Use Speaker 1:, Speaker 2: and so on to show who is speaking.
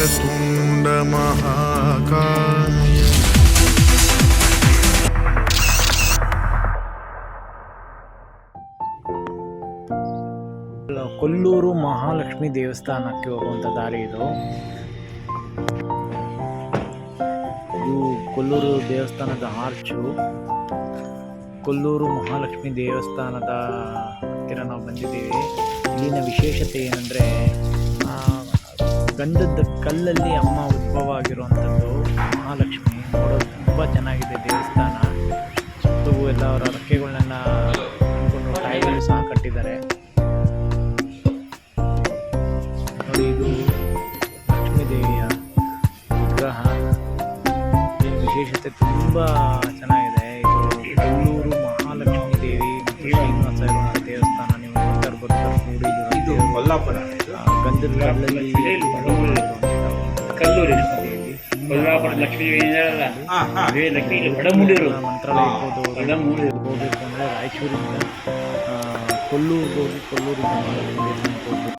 Speaker 1: वक्रतुण्ड महाकाय
Speaker 2: ಕೊಲ್ಲೂರು ಮಹಾಲಕ್ಷ್ಮಿ ದೇವಸ್ಥಾನಕ್ಕೆ ಹೋಗುವಂಥ ದಾರಿ ಇದು ಇದು ಕೊಲ್ಲೂರು ದೇವಸ್ಥಾನದ ಆರ್ಚು ಕೊಲ್ಲೂರು ಮಹಾಲಕ್ಷ್ಮಿ ದೇವಸ್ಥಾನದ ಹತ್ತಿರ ನಾವು ಬಂದಿದ್ದೀವಿ ಇಲ್ಲಿನ ವಿಶೇಷತೆ ಏನಂದರೆ ಗಂಧದ ಕಲ್ಲಲ್ಲಿ ಅಮ್ಮ ಉದ್ಭವ ಆಗಿರುವಂಥದ್ದು ಮಹಾಲಕ್ಷ್ಮಿ. ನೋಡೋದು ತುಂಬ ಚೆನ್ನಾಗಿದೆ ದೇವಸ್ಥಾನ. ಮತ್ತು ಎಲ್ಲ ಅವರ ರಕ್ಕೆಗಳನ್ನ ಅಂದ್ಕೊಂಡು ಕಾಯಿಗಳು ಸಹ ಕಟ್ಟಿದ್ದಾರೆ. ನೋಡಿ, ಇದು ಲಕ್ಷ್ಮೀ ದೇವಿಯ ವಿಗ್ರಹ. ವಿಶೇಷತೆ ತುಂಬ ಚೆನ್ನಾಗಿದೆ. ಇದು ಬೆಂಗಳೂರು ಮಹಾಲಕ್ಷ್ಮೀ ದೇವಿ ಶ್ರೀನಿವಾಸ ದೇವಸ್ಥಾನ. ನೀವು ನೋಡ್ತಾ ಇರ್ಬೋದು.
Speaker 3: ಇದು ಕೊಲ್ಲಾಪುರ
Speaker 2: ಗಂಧದ ಕಲ್ಲಲ್ಲಿ
Speaker 4: ಕಲ್ಲೂರಿ ಕೊಲ್ಲಾಪುರ ಲಕ್ಷ್ಮೀ ಏನಿದಾರಲ್ಲ
Speaker 3: ಹಾ ಹಾ
Speaker 4: ಅದೇ ಲಕ್ಷ್ಮಿ ಇಲ್ಲಿ ಒಡಮುಡಿರು
Speaker 2: ಮಂತ್ರಾಲಯ ಇರ್ಬೋದು
Speaker 4: ಒಡಮೂಡಿ
Speaker 2: ಹೋಗಬೇಕು ಅಂದರೆ ರಾಯಚೂರಿಂದ ಆ, ಕೊಲ್ಲೂರಿಗೆ ಹೋಗಿ ಕೊಲ್ಲೂರಿಂದ ಮಹಾಲಕ್ಷ್ಮಿ ದೇವಸ್ಥಾನಕ್ಕೆ ಹೋಗ್ಬೇಕು